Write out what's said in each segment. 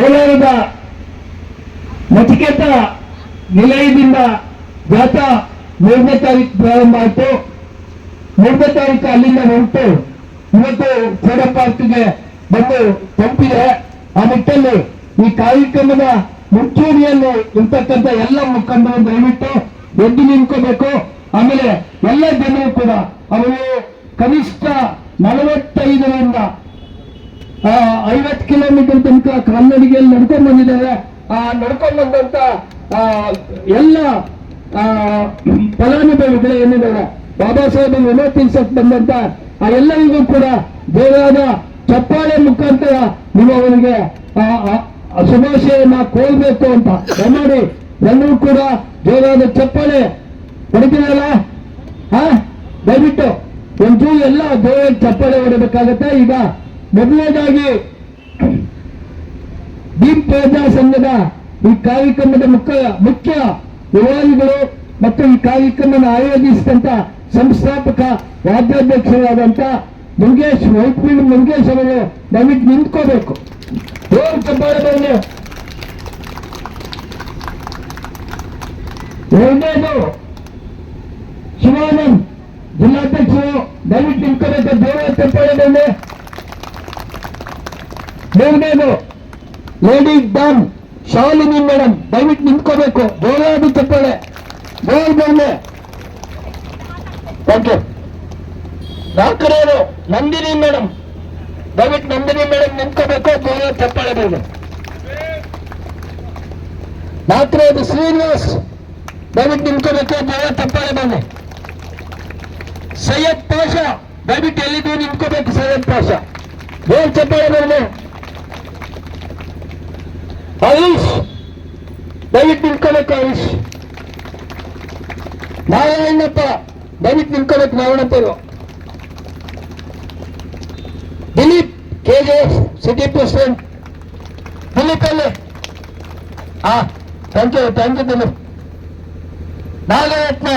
ಕೋಲಾರದ ನಚಿಕೇತ ನಿಲಯದಿಂದ ಜಾಥಾ ಮೂರನೇ ತಾರೀಕು ಪ್ರಾರಂಭ ಆಯಿತು. ಮೂರನೇ ತಾರೀಕು ಅಲ್ಲಿಂದ ಹೊರಟು ಇವತ್ತು ಫೋಡ ಪಾರ್ಕ್ಗೆ ಬಂದು ತಂಪಿದೆ ಆ ನಿಟ್ಟಲ್ಲಿ ಈ ಕಾರ್ಯಕ್ರಮದ ಮುಂಚೂಣಿಯಲ್ಲಿ ಇರ್ತಕ್ಕಂಥ ಎಲ್ಲ ಮುಖಂಡರು ದಯವಿಟ್ಟು ಎದ್ದು ನಿಂತ್ಕೋಬೇಕು. ಆಮೇಲೆ ಎಲ್ಲ ಜನರು ಕೂಡ, ಅವರು ಕನಿಷ್ಠ ನಲವತ್ತೈದರಿಂದ ಐವತ್ತು ಕಿಲೋಮೀಟರ್ ತನಕ ಕಾಲ್ನಡಿಗೆಯಲ್ಲಿ ನಡ್ಕೊಂಡ್ ಬಂದಿದ್ದಾರೆ ಆ, ನಡ್ಕೊಂಡ್ ಬಂದಂತ ಎಲ್ಲ ಫಲಾನುಭವಿಗಳು ಏನಿದ್ದಾರೆ? ಬಾಬಾ ಸಾಹೇಬ್ ವಿನೋತಿಸಕ್ ಬಂದಂತ, ಆ, ಎಲ್ಲರಿಗೂ ಕೂಡ ದೇವರಾದ ಚಪ್ಪಾಳೆ ಮುಖಾಂತರ ನೀವು ಅವರಿಗೆ, ಆ ಕೋಲ್ಬೇಕು ಅಂತ ದಯಮಾಡಿ ಎಲ್ಲರೂ ಕೂಡ ಜೋರಾದ ಚಪ್ಪಾಳೆ ಹೊಡಿತೀರಲ್ಲ? ಹಾ? ದಯವಿಟ್ಟು ಒಂಚೂರು ಎಲ್ಲ ದೇವರ ಚಪ್ಪಾಳೆ ಹೊಡಬೇಕಾಗತ್ತೆ. ಈಗ ಮೊದಲನೇದಾಗಿ ದೀಪ್ ಪ್ರಜಾ ಸಂಘದ ಈ ಕಾರ್ಯಕ್ರಮದ ಮುಖ್ಯ ಮುಖ್ಯ ವಿವಾದಿಗಳು ಮತ್ತು ಈ ಕಾರ್ಯಕ್ರಮ ಆಯೋಜಿಸಿದಂತ ಸಂಸ್ಥಾಪಕ ರಾಜ್ಯಾಧ್ಯಕ್ಷರಾದಂತ ಮಂಗೇಶ್ ವೈಟ್ಫೀಲ್ಡ್ ಮಂಗೇಶ್ ಅವರು ದಯವಿಟ್ಟು ನಿಂತ್ಕೋಬೇಕು. ಚಪ್ಪಾಳೆ ಬರಲಿ ಎರಡನೇದು ಶಿವಾನಂದ್ ಜಿಲ್ಲಾಧ್ಯಕ್ಷರು, ದಯವಿಟ್ಟು ನಿಂತ್ಕೋಬೇಕು ದೇವರ ಚಪ್ಪಾಳೆ ಬರಲಿ ಮೂರನೇದು ಲೇಡೀಸ್ ಡಾನ್ ಶಾಲಿನಿ ಮೇಡಮ್ ದಯವಿಟ್ಟು ನಿಂತ್ಕೋಬೇಕು. ಜೋರಾದ ಚಪ್ಪಾಳೆ. ಗೋಲ್ ಬಂದೆ. ಯು ನಾಲ್ಕನೇದು ನಂದಿನಿ ಮೇಡಮ್ ದಯವಿಟ್ಟು ನಂದಿನಿ ಮೇಡಮ್ ನಿಂತ್ಕೋಬೇಕು. ಜೋರಾದ ಚಪ್ಪಾಳೆ ಬೇಡ ನಾಲ್ಕನೇದು ಶ್ರೀನಿವಾಸ್. ದಯವಿಟ್ಟು ನಿಂತ್ಕೋಬೇಕು. ಜೋರಾದ ಚಪ್ಪಾಳೆ ಬಂದೆ. ಸೈಯದ್ ಪಾಷಾ. ದಯವಿಟ್ಟು ಎಲ್ಲಿದ್ದು ನಿಂತ್ಕೋಬೇಕು, ಸೈಯದ್ ಪಾಷಾ. ಗೋಲ್ ಚಪ್ಪಾಳೆ ಬಂದೆ. ಹರೀಶ್ ದಯವಿಟ್ಟು ನಿಂತ್ಕೋಬೇಕು ಆಯುಷ್ ನಾರಾಯಣಪ್ಪ, ದಯವಿಟ್ಟು ನಿಂತ್ಕೋಬೇಕು ನಾರಾಯಣಪ್ಪರು. Dilip K J city president. Dilip ಅಲ್ಲಿ ಹಾ thank you thank you Dilip. Nagaratna,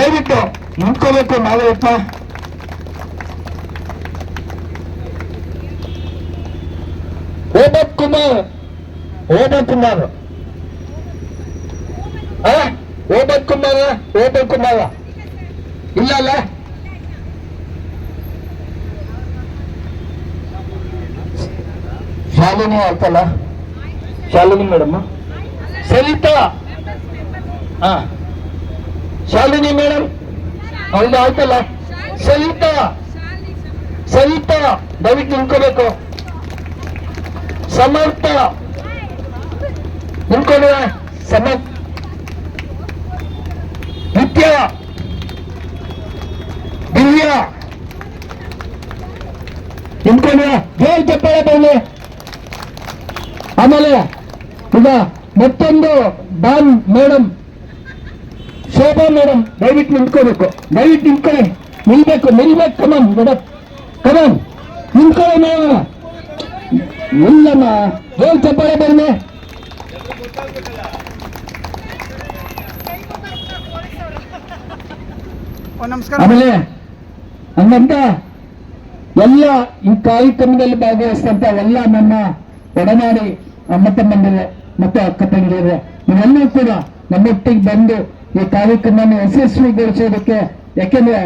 ದಯವಿಟ್ಟು ನಿಂತ್ಕೋಬೇಕು ನಾಗರತ್ನ. ಓಬತ್ ಕುಮಾರ್. ಓಬತ್ ಕುಮಾರ್ ಆ? ಓಬತ್ ಕುಮಾರ ಓಬತ್ ಕುಮಾರ ಇಲ್ಲ ಅಲ್ಲ? ಶಾಲಿನಿ ಆಯ್ತಲ್ಲ ಶಾಲಿನಿ ಮೇಡಮ್. ಸರಿತಾ? ಹಾ ಶಾಲಿನಿ ಮೇಡಮ್ ಹೌದು, ಆಯ್ತಲ್ಲ? ಸರಿತಾ? ಸರಿತಾ? ದಯವಿಟ್ಟು ನಿಂತ್ಕೋಬೇಕು ಸಮರ್ಥ. ನಿಂತ್ಕೊಳ್ಳುವ ಸಮ ನಿತ್ಯ ದಿವ್ಯ. ನಿಂತ್ಕೊಳ್ಳುವ ಜೋರ್ ಚಪ್ಪಾಳೆ ಬರಲಿ. ಆಮೇಲೆ ಈಗ ಮತ್ತೊಂದು ಡಾನ್ ಮೇಡಮ್ ಶೋಭಾ ಮೇಡಮ್ ದಯವಿಟ್ಟು ನಿಂತ್ಕೋಬೇಕು. ದಯವಿಟ್ಟು ನಿಂತ್ಕೊಳ್ಳಿ. ನಿಲ್ಬೇಕು ನಿಲ್ಬೇಕು come on madam come on ನಿಂತ್ಕೊಳ್ಳಿ ಮೇಡಮ್ ಇಲ್ಲಮ್ಮ ಜೋರ್ ಚಪ್ಪಾಳೆ ಬರಲಿ ಓ ನಮಸ್ಕಾರ ಆಮೇಲೆ ಹಂಗಂತ ಎಲ್ಲ ಈ ಕಾರ್ಯಕ್ರಮದಲ್ಲಿ ಭಾಗವಹಿಸಿದಂತ ಎಲ್ಲ ನಮ್ಮ ಒಡನಾಡಿ ಅಮ್ಮ ತಮ್ಮಂದಿರೆ ಮತ್ತೆ ಅಕ್ಕ ತಂಗಿಯರೆ, ನೀವೆಲ್ಲರೂ ಕೂಡ ನಮ್ಮೊಟ್ಟಿಗೆ ಬಂದು ಈ ಕಾರ್ಯಕ್ರಮವನ್ನು ಯಶಸ್ವಿಗೊಳಿಸೋದಕ್ಕೆ, ಯಾಕೆಂದ್ರೆ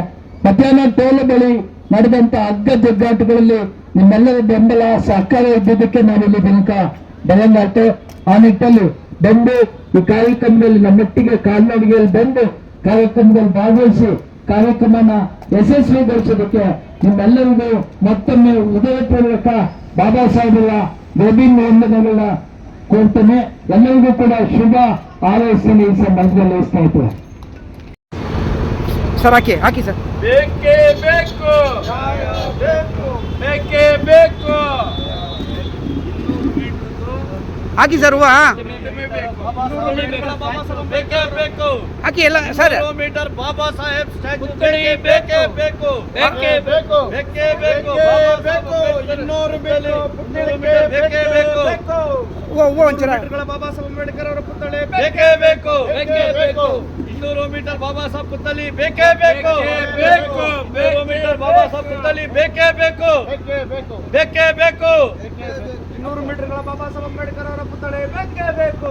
ಮಧ್ಯಾಹ್ನ ಟೋಲ ಬಳಿ ನಡೆದಂತ ಅಗ್ಗ ಜಗ್ಗಾಟಗಳಲ್ಲಿ ನಿಮ್ಮೆಲ್ಲರ ಬೆಂಬಲ ಸಹಕಾರ ಇದ್ದುದಕ್ಕೆ ನಾವು ಇಲ್ಲಿ ತನಕ ಬೆಳಗಾಟು ಆ ನಿಟ್ಟಲ್ಲಿ ಬಂದು ಈ ಕಾರ್ಯಕ್ರಮದಲ್ಲಿ ನಮ್ಮೊಟ್ಟಿಗೆ ಕಾಲ್ನಡಿಗೆಯಲ್ಲಿ ಬಂದು ಕಾರ್ಯಕ್ರಮದಲ್ಲಿ ಭಾಗವಹಿಸಿ ಕಾರ್ಯಕ್ರಮನ ಯಶಸ್ವಿಗೊಳಿಸೋದಕ್ಕೆ ನಿಮ್ಮೆಲ್ಲರಿಗೂ ಮತ್ತೊಮ್ಮೆ ಹೃದಯಪೂರ್ವಕ ಬಾಬಾ ಸಾಹೇಬರ ಗೋವಿಂದ ವಂದನೆಗಳನ್ನ ಕೋರ್ತೇನೆ ಎಲ್ಲರಿಗೂ ಕೂಡ ಶುಭ ಆಲೋಚನೆ ಈ ಸಂದರ್ಭದಲ್ಲಿ ಸ್ನೇಹಿತರೆ. ಸರ್ ಹಾಕಿ ಹಾಕಿ ಸರ್. ಬೇಕೇ ಬೇಕು. ಬೇಕೇ ಬೇಕು. ಹಾಕಿ ಸರ್ ಹೂವ ಬೇಕೇ ಬೇಕು ಹಾಕಿ ಎಲ್ಲ sir kilometre Baba Saheb statue ಬೇಕೇ ಬೇಕು ಬೇಕೇ ಬೇಕು ಬೇಕೇ ಬೇಕು ಬೇಕು ಇನ್ನೂರು ಮೀಟರ್ ಬೇಕೇ ಬೇಕು ಹೂವ ಒಂಚೂರ ಬಾಬಾ ಸಾಹೇಬ್ ಅಂಬೇಡ್ಕರ್ ಅವರ ಪುತ್ಥಳಿ ಬೇಕೇ ಬೇಕು ಬೇಕೇ ಬೇಕು ಇನ್ನೂರು ಮೀಟರ್ ಬಾಬಾ ಸಾಹೇಬ್ ಪುತ್ಥಳಿ ಬೇಕೇ ಬೇಕು ಬೇಕು ಮೀಟರ್ ಬಾಬಾ ಸಾಹೇಬ್ ಪುತ್ಥಳಿ ಬೇಕೇ ಬೇಕು ಬೇಕೇ ಬೇಕು ಇನ್ನೂರು ಮೀಟರ್ಗಳ ಬಾಬಾ ಸಾಹೇಬ್ ಅಂಬೇಡ್ಕರ್ ಅವರ ಪುತ್ಥಳಿ ಬೇಕೇ ಬೇಕು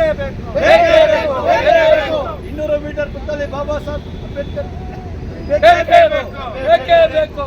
ಬೇಕೇ ಬೇಕು ಇನ್ನೂರು ಮೀಟರ್ ಕುತ್ತಲ್ಲಿ ಬಾಬಾ ಸಾಹೇಬ್ ಅಂಬೇಡ್ಕರ್ ಬೇಕು